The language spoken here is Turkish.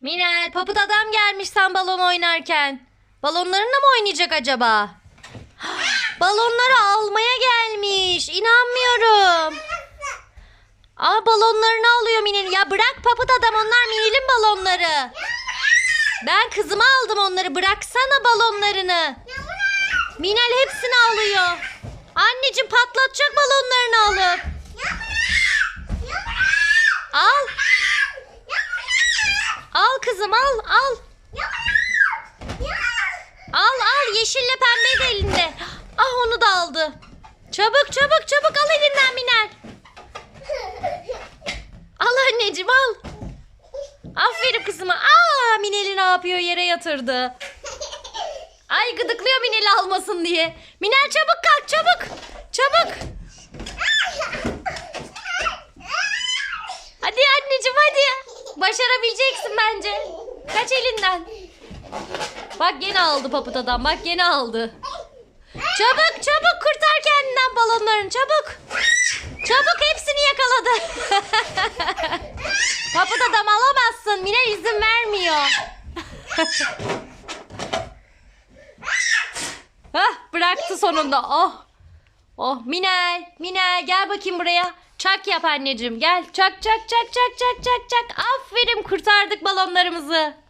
Minel papıt adam gelmiş sen balon oynarken. Balonlarınla mı oynayacak acaba? Balonları almaya gelmiş. İnanmıyorum. Aa balonlarını alıyor Minel. Ya bırak papıt adam onlar Minel'in balonları. Ben kızıma aldım onları. Bıraksana balonlarını. Minel hepsini alıyor. Anneciğim patlatacak balonlarını alıp. Al. Al kızım al al. Al al yeşille pembe de elinde. Ah onu da aldı. Çabuk çabuk çabuk al elinden Minel. Al anneciğim al. Aferin kızıma. Aa Minel'i ne yapıyor yere yatırdı. Ay gıdıklıyor Minel'i almasın diye. Minel çabuk kalk çabuk. Çabuk. Hadi anneciğim hadi. Başarabileceksin bence. Kaç elinden. Bak gene aldı papıt adam. Bak gene aldı. Çabuk çabuk kurtar kendinden balonlarını çabuk. Çabuk hepsini yakaladı. papıt adam alamazsın. Mine izin vermiyor. Hah bıraktı sonunda. Oh. Oh Minel, Minel gel bakayım buraya. Çak yap anneciğim. Gel çak çak çak çak çak çak çak. Aferin kurtardık balonlarımızı.